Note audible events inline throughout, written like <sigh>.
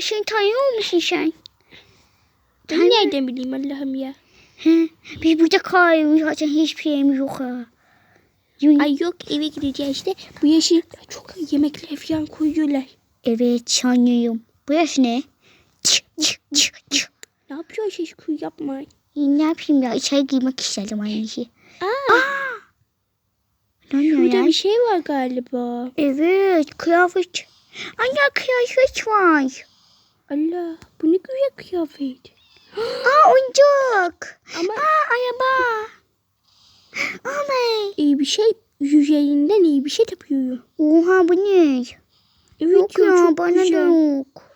sen tanıyor musun sen? Ben nereden bileyim Allah'ım ya. He, biz burada kalıyoruz zaten hiçbir şeyimiz yok ha. Ay yok eve gideceğiz işte. Bu yaşı çok yemekler falan koyuyorlar. Evet sanıyorum. Burası ne? Çık çık çık çık. Ne yapıyor şey kuyu yapma. Ne yapayım ya içeri girmek istedim annesi. Aa, oluyor burada ya? bir şey var galiba. Evet kıyafet. Anne kıyafet var. Allah bu ne güzel kıyafet. <gasps> Aa oyuncak. Ama Aa araba. <gasps> Ama. iyi bir şey yüzeyinden iyi bir şey yapıyor. Oha bu ne? Evet Yok ya çok bana da yok.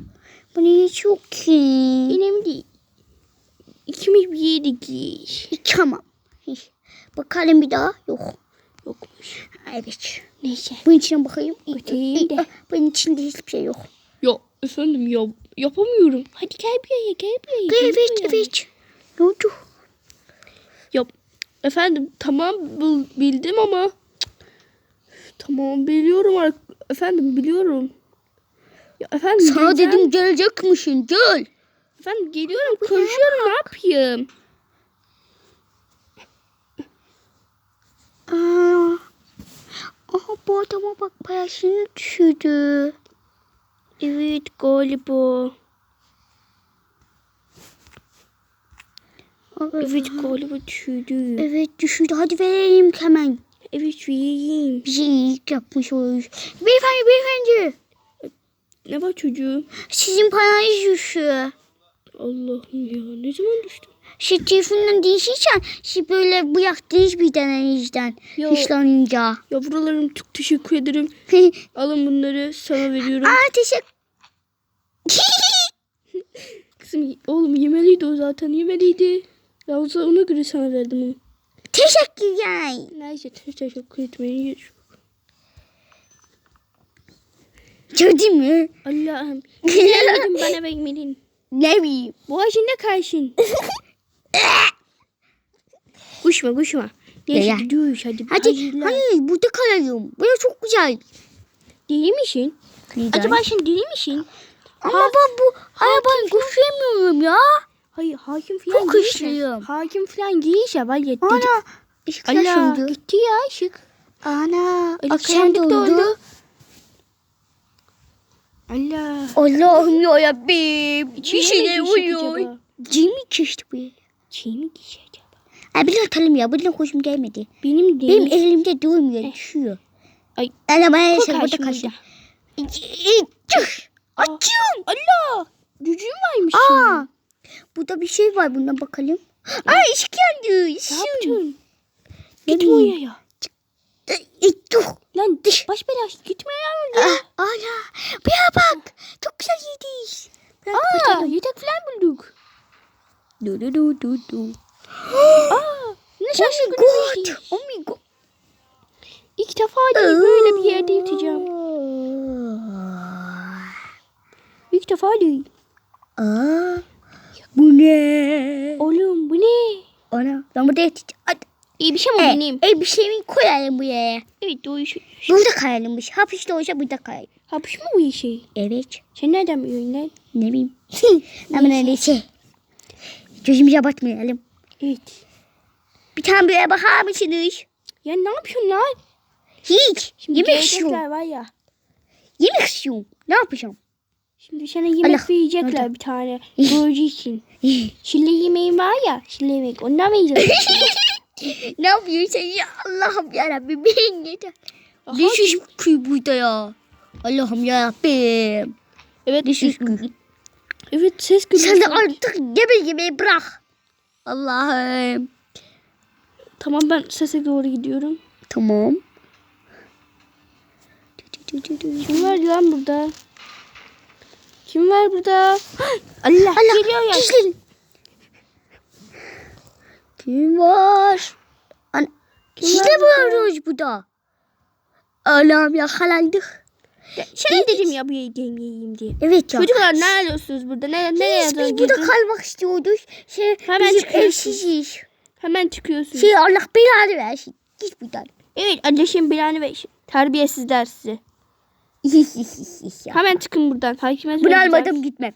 Bana hiç yok ki. Önemli değil. İkimiz bir yere giyiş. Tamam. Bakalım bir daha. Yok. Yokmuş. Evet. Neyse. Bunun içine bakayım. Bakayım da. Bunun içinde hiçbir şey yok. Ya efendim ya yapamıyorum. Hadi gel yere gel yere. gel Evet evet. Ne oldu? Ya efendim tamam bil- bildim ama tamam biliyorum efendim biliyorum. Ya efendim Sana geleceğim. dedim gelecekmişsin. Gel. Efendim geliyorum konuşuyorum ne yapayım? Aa. Aha bu adama bak parasını düşürdü. Evet galiba. Evet galiba düşürdü. Evet düşürdü. Hadi vereyim hemen. Evet vereyim. Bir şey iyilik yapmış olur. Beyefendi beyefendi. Ne var çocuğum? Sizin paranız düşüyor. Allah'ım ya ne zaman düştü? Şey telefondan değişirsen şey böyle bıraktınız bir denenizden. Yo. Hışlanınca. Yavrularım çok teşekkür ederim. <laughs> Alın bunları sana veriyorum. Aa teşekkür. <laughs> Kızım oğlum yemeliydi o zaten yemeliydi. Yavruza ona göre sana verdim onu. Teşekkürler. Neyse teşekkür etmeyin. Gördün mü? Allah'ım. <laughs> Gelmedin bana vermedin. ne bileyim. Boğazında karşın. Kuşma kuşma. Neyse Ya. gidiyoruz hadi. Hadi Hayırlı. hayır burada kalalım. Burası çok güzel. Deli misin? Neden? Acaba sen deli misin? Ama ben bu arabayı koşamıyorum ya. Hayır hakim falan Çok güçlüyüm. Hakim falan var ya. Ana. Işıklar Allah söndü. gitti ya ışık. Ana. Ali Akşam da doldu. oldu. Allah. Allah'ım ya Rabbim. Bir şeyler oluyor. Cin mi geçti bu mi giyecek Ay bir atalım ya. Buradan hoşum gelmedi. Benim değil. Benim elimde durmuyor. Düşüyor. Ay. Koy şey burada kaçtı. Açıyorum. Allah. Gücün varmış Aa. Burada bir şey var. Buna bakalım. Aa ışık yandı. Ne yaptın? Gitme oraya. Dur. Lan dış baş belası gitme ya. Ah, Ana. Buraya bak. Çok güzel yediyiz. Aa yedek falan bulduk. Du du du du du. <gasps> Aa ne Oh my god. bir şey. Oh my god. İlk defa değil böyle bir yerde yatacağım. İlk defa değil. Aa, bu ne? Oğlum bu ne? Ana ben burada yatacağım. Hadi. İyi bir şey mi E, benim? e, bir şeyimi koyalım buraya. Evet doğru şey. Burada kayalımmış. Hapiste olsa burada kayalım. Hapış mı bu şey? Evet. Sen nereden biliyorsun lan? Ne bileyim. <laughs> Ama neyse. Gözümüze batmayalım. Evet. Bir tane buraya bakar mısınız? Ya ne yapıyorsun lan? Hiç. Şimdi yemek istiyorum. var ya. Yemek istiyorum. Ne yapacağım? Şimdi sana yemek Allah, verecekler nerede? bir tane. <laughs> Göreceksin. Şille yemeğin var ya. Şille yemek. Ondan verecekler. <laughs> ne yapıyorsun sen ya? Allah'ım yarabbim. Ben? Aha, Ne şiş kuy burada ya? Allah'ım yarabbim. evet. Ne şiş. Evet ses geliyor. Sen de artık yeme yemeği bırak. Allah'ım. Tamam ben sese doğru gidiyorum. Tamam. Kim var lan burada? Kim var burada? <gasps> Allah, Allah geliyor ya. gizlenin. Kim var? Ana, Kim Siz var burada? varmış burada. Allah'ım yakalandık. Ya, Sen dedim ya bu yiyeyim diye. Evet ya. Çocuklar ne arıyorsunuz burada? Ne, ne Biz, biz burada kalmak istiyorduk. Şey, Hemen biz çıkıyorsun. evsiziz. Hemen çıkıyorsunuz. Şey Allah belanı versin. Git buradan. Evet anneşim belanı ver. Terbiyesizler sizi. <laughs> Hemen çıkın buradan. Hakime Bunu almadım gitmem.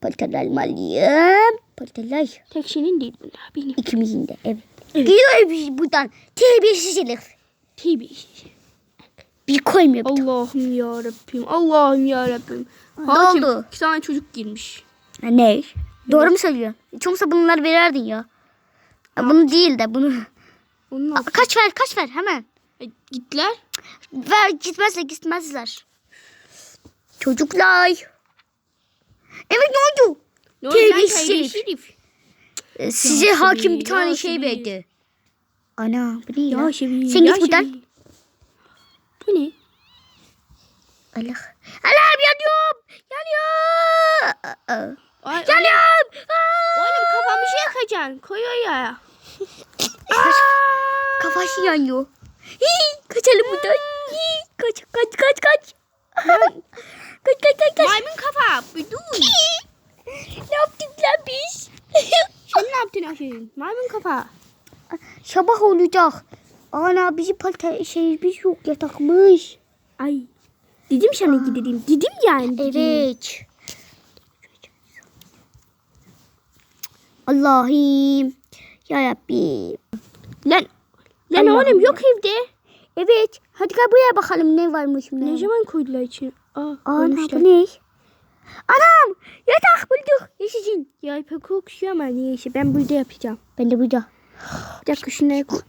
Paltalar almalıyım. Paltalar. Tek senin değil bunlar benim. İkimizin de evet. Gidiyor biz buradan. Terbiyesiz herif. Tabii. Bir koymuyor bir Allah'ım ya Rabbim. Allah'ım ya Rabbim. Ne oldu? İki tane çocuk girmiş. Ne? Doğru mu söylüyor? Hiç olmazsa bunları vererdin ya. Ha, bunu değil de bunu. Onun Aa, kaç ver kaç ver hemen. E, gittiler. Ver gitmezler gitmezler. Çocuklar. Evet ne oldu? Ne oldu lan Terbiyesiz terbiyesiz herif. herif? Ee, size Ya hakim bir tane şey Şebi. verdi. Ana bu ne ya? Ya Şebi. Sen git buradan. Şebi. Bu ne? Allah. Allah'ım yanıyorum. Yanıyor. Aa. Ay, Yanıyorum. Aa. Oğlum kafamı şey yakacaksın. Koy ya. Kafası yanıyor. Hii, kaçalım buradan. Hii, kaç kaç kaç kaç. kaç kaç kaç kaç. Maymun kafa. Bir dur. ne yaptık lan biz? <laughs> Sen ne yaptın aşkım? Maymun kafa. Sabah olacak. Ana bizi palta şey biz yok yatakmış. Ay. Dedim sana gidelim. Dedim yani. dedim. Evet. Allah'ım. Ya Rabbim. Lan. Lan Allah'ım oğlum yok evde. Evet. Hadi gel buraya bakalım ne varmış. Ne zaman koydular içine? Aa, Ana bu ne? Anam yatak bulduk. Yaşasın. Ya pek okşuyor ama neyse ben burada yapacağım. Ben de burada. Bir dakika şunları koy.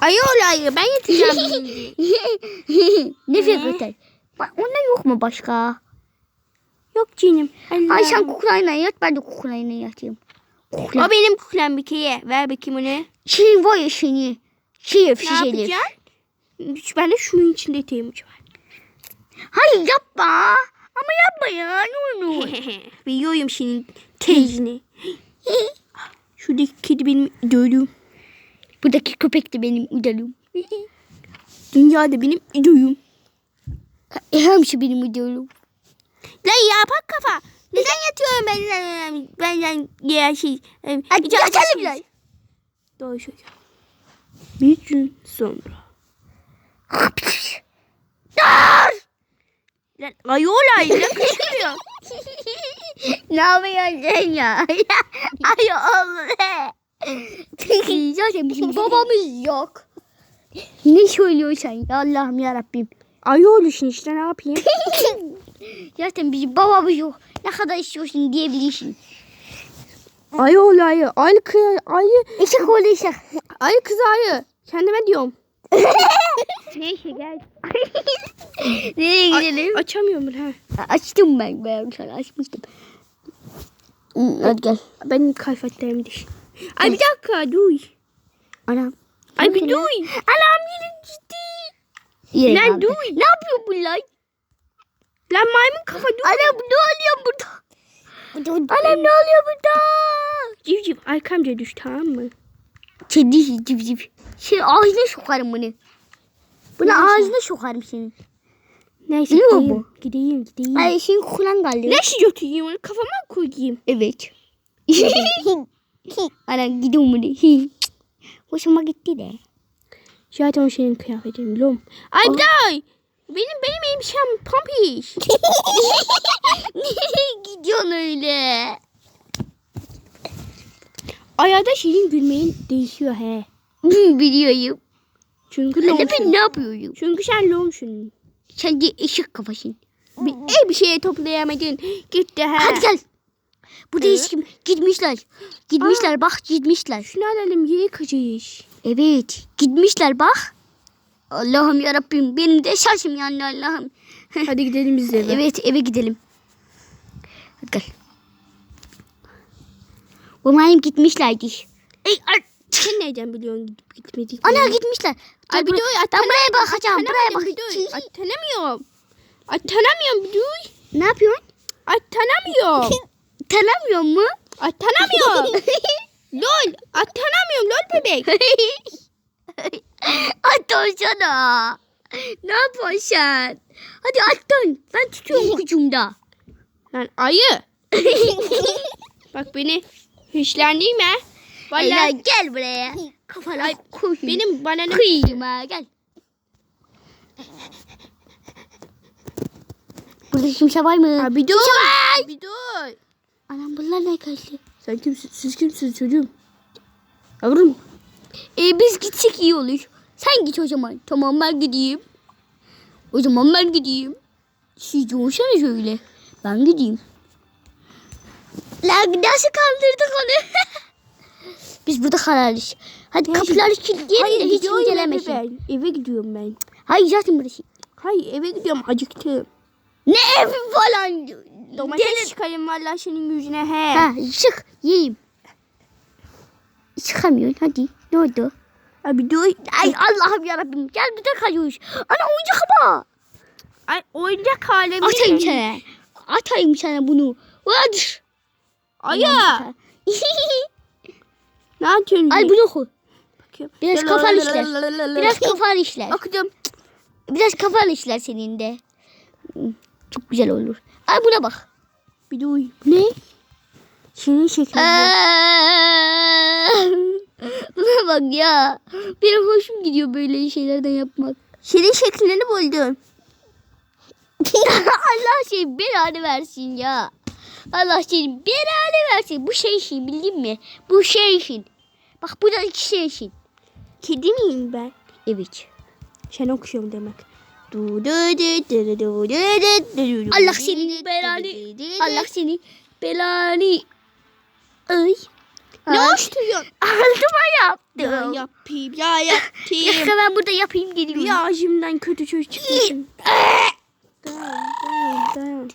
Ay olayı ben yatacağım <laughs> ne fikirler? Onda yok mu başka? Yok canım. Allah. Ay sen kuklayla yat ben de kuklayla yatayım. Kukla. O benim kuklem bir kere. Ver bakayım onu. Şey var ya seni. Şey Ne öfşiz Elif. yapacaksın? Ben de şunun içinde yatayım. Hayır yapma. Ama yapma ya ne olur. <laughs> Biliyorum senin teyzini. <laughs> Şuradaki kedi benim idolüm. Buradaki köpek de benim idolüm. <laughs> Dünyada benim idolüm. Hemşi benim idolüm. Lan yapak kafa. Neden yatıyorum ben benden ya şey. e, Hadi yatalım lan. Doğru söylüyor. Bir gün sonra. Lan ayola lan kaçırıyor. <laughs> ne yapıyorsun ya? <laughs> Ay oğlum. Zaten bizim <laughs> babamız yok. Ne söylüyorsun ya Allah'ım yarabbim. Ayoluşun işte ne yapayım? <laughs> Zaten bizim babamız yok. Ne kadar istiyorsun diyebilirsin. Ayol ayı. Ayı kız ayı. İşte konuşsak. Ayı kız ayı. Kendime diyorum. <laughs> Neyse gel. <laughs> Nereye gidelim? Açamıyorum ben. Açtım ben. Ben sana açmıştım. Hadi gel. Benim kayfetlerim düş. Ay bir dakika duy. Anam. Ay bir ya. Anam yine Yine Lan kaldı. Ne yapıyor bu lan? Lan maymun kafa duy. Anam ne oluyor burada? Anam ne oluyor burada? Civciv arkamca düş tamam mı? Kedi cip. Şey ağzına sokarım bunu. Bunu ağzına sokarım senin. Neyse Biliyor gideyim. mu? Gideyim gideyim. Ay senin kukulan geldi. Ne şey götüreyim onu kafama koyayım. Evet. <laughs> Anam gidiyorum bunu. <laughs> Hoşuma gitti de. Zaten o senin kıyafetin biliyor musun? Ay bir. Benim benim elbisem pampiş. Nereye <laughs> gidiyorsun öyle? Ayada senin gülmeyin değişiyor he. Biliyorum. Çünkü de ben lomsun. ne yapıyorum? Çünkü sen lomsun. Sen de eşek kafasın. Bir, el bir şeye toplayamadın. Gitti he. Hadi gel. Hiç kim gitmişler. Gitmişler bak gitmişler. Şunu alalım yere kaçış. Evet gitmişler bak. Allah'ım yarabbim benim de şaşım yani Allah'ım. <laughs> Hadi gidelim biz eve. Evet eve gidelim. Hadi gel. Umarım gitmişlerdi. Ey, ay, Sen nereden biliyorsun gidip gitmedik? ana gitmişler. Ay dur. ben buraya bakacağım. Buraya bak. Bir dur. Ay tanımıyorum. Ay tanımıyorum dur. Ne yapıyorsun? Ay tanımıyorum. <laughs> Tanımıyor mu? Ay tanımıyorum. Yapıyorsun sen? Hadi at dön. Ben tutuyorum <laughs> kucumda. Lan ayı. <laughs> Bak beni hışlandırma. Vallahi Vallahi gel buraya. Kafana Ay, koy. benim bananım. kıyma gel. Burada kimse var mı? Ha bir dur. Kimse var. Bir dur. Anam bunlar ne geldi? Sen kimsin? Siz kimsiniz çocuğum? Yavrum. E, biz gitsek iyi olur. Sen git o zaman. Tamam ben gideyim. O zaman ben gideyim. Siz olsana şöyle. Ben gideyim. Lan nasıl kandırdık onu? <laughs> biz burada kararız. Hadi kapıları kilitleyelim de hiç incelemesin. ben. Eve gidiyorum ben. Hayır zaten burası. Hayır eve gidiyorum acıktım. Ne evi falan. Domates Deli- çıkarayım valla senin yüzüne he. Ha çık yiyeyim. Çıkamıyorsun hadi. Ne oldu? Abi dur. Ay Allah'ım yarabbim. Gel bir de kayıyoruz. Ana oyuncak ama. Ay oyuncak alemi. Atayım sana. Atayım sana bunu. Hadi. Aya. <laughs> Ne yapıyorsun? Al bunu oku. Biraz kafan işler. Biraz kafan işler. Okudum. Biraz kafan işler senin de. Hmm, Çok güzel olur. Al buna bak. Bir dur. Ne? Senin şeklinde. Şunlara bak ya. Benim hoşum gidiyor böyle şeylerden yapmak. Senin şeklini buldum. Allah şey belanı versin ya. Allah senin belanı versin. Bu şey işin bildin mi? Bu şey işin. Bak bu da iki şey işin. Kedi miyim ben? Evet. Sen okuyorum demek. Allah seni belanı. Allah seni belanı. Ay. Ne Ay. açtırıyorsun? <laughs> Altıma Ya yaptım. yapayım ya yapayım. <laughs> Yakın ben burada yapayım geliyorum. Ya kötü söz çıkmasın. dayan dayan dayan.